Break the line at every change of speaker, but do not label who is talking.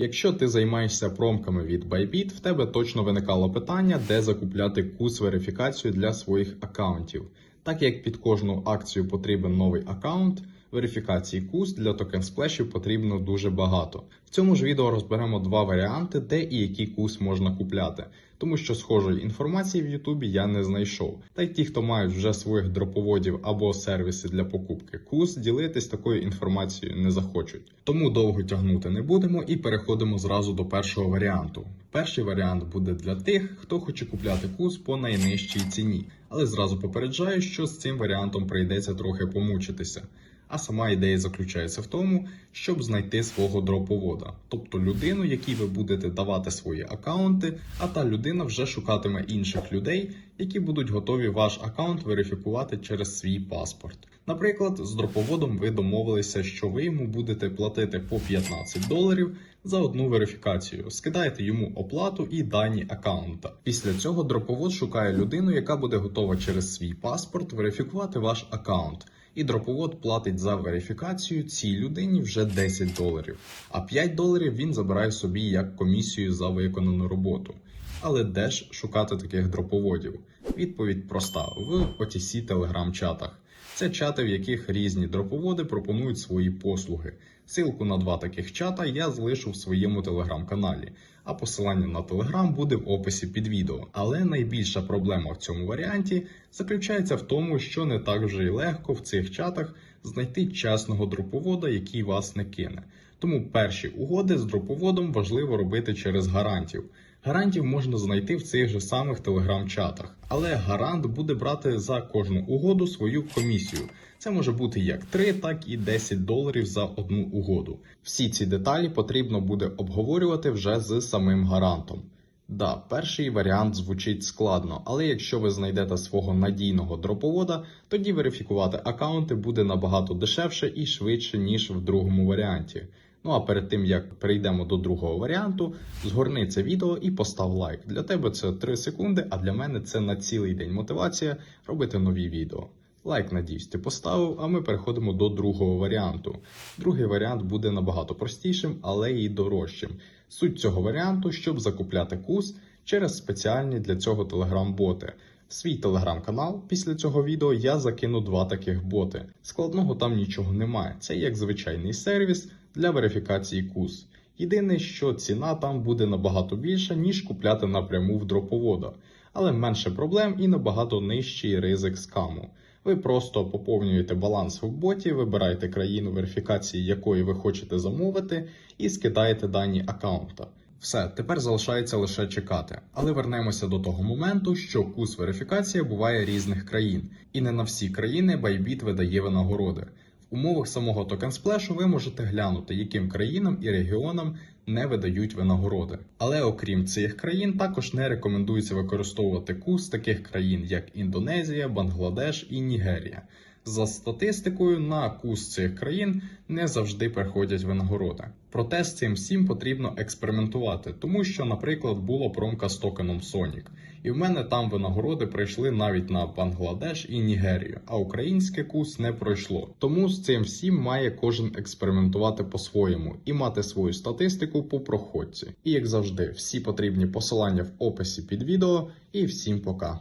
Якщо ти займаєшся промками від Bybit, в тебе точно виникало питання, де закупляти кус верифікацію для своїх аккаунтів. Так як під кожну акцію потрібен новий аккаунт, верифікації кус для токен сплешів потрібно дуже багато. В цьому ж відео розберемо два варіанти, де і який кус можна купляти, тому що схожої інформації в Ютубі я не знайшов. Та й ті, хто мають вже своїх дроповодів або сервіси для покупки кус, ділитись такою інформацією не захочуть. Тому довго тягнути не будемо і переходимо зразу до першого варіанту. Перший варіант буде для тих, хто хоче купляти кус по найнижчій ціні, але зразу попереджаю, що з цим варіантом прийдеться трохи помучитися. А сама ідея заключається в тому, щоб знайти свого дроповода, тобто людину, якій ви будете давати свої аккаунти, а та людина вже шукатиме інших людей, які будуть готові ваш аккаунт верифікувати через свій паспорт. Наприклад, з дроповодом ви домовилися, що ви йому будете платити по 15 доларів за одну верифікацію. Скидаєте йому оплату і дані аккаунта. Після цього дроповод шукає людину, яка буде готова через свій паспорт верифікувати ваш аккаунт. І дроповод платить за верифікацію цій людині вже 10 доларів, а 5 доларів він забирає собі як комісію за виконану роботу. Але де ж шукати таких дроповодів? Відповідь проста: в OTC телеграм-чатах. Це чати, в яких різні дроповоди пропонують свої послуги. Силку на два таких чата я залишу в своєму телеграм-каналі, а посилання на телеграм буде в описі під відео. Але найбільша проблема в цьому варіанті заключається в тому, що не так вже й легко в цих чатах знайти чесного дроповода, який вас не кине. Тому перші угоди з дроповодом важливо робити через гарантів. Гарантів можна знайти в цих же самих телеграм-чатах, але гарант буде брати за кожну угоду свою комісію. Це може бути як 3, так і 10 доларів за одну угоду. Всі ці деталі потрібно буде обговорювати вже з самим гарантом. Да, перший варіант звучить складно, але якщо ви знайдете свого надійного дроповода, тоді верифікувати аккаунти буде набагато дешевше і швидше, ніж в другому варіанті. Ну а перед тим як перейдемо до другого варіанту, згорни це відео і постав лайк. Для тебе це 3 секунди, а для мене це на цілий день мотивація робити нові відео. Лайк, надіюсь, ти поставив, а ми переходимо до другого варіанту. Другий варіант буде набагато простішим, але і дорожчим. Суть цього варіанту, щоб закупляти кус через спеціальні для цього телеграм-боти. В свій телеграм-канал після цього відео я закину два таких боти. Складного там нічого немає. Це як звичайний сервіс для верифікації кус. Єдине, що ціна там буде набагато більша, ніж купляти напряму в дроповода, але менше проблем і набагато нижчий ризик скаму. Ви просто поповнюєте баланс в боті, вибираєте країну верифікації, якої ви хочете замовити, і скидаєте дані аккаунта. Все, тепер залишається лише чекати. Але вернемося до того моменту, що курс верифікація буває різних країн, і не на всі країни Bybit видає винагороди. В умовах самого токен сплешу ви можете глянути, яким країнам і регіонам не видають винагороди. Але окрім цих країн, також не рекомендується використовувати курс таких країн, як Індонезія, Бангладеш і Нігерія. За статистикою, на курс цих країн не завжди приходять винагороди. Проте з цим всім потрібно експериментувати, тому що, наприклад, була промка з токеном Sonic, і в мене там винагороди прийшли навіть на Бангладеш і Нігерію, а українське курс не пройшло. Тому з цим всім має кожен експериментувати по-своєму і мати свою статистику по проходці. І як завжди, всі потрібні посилання в описі під відео. І всім пока.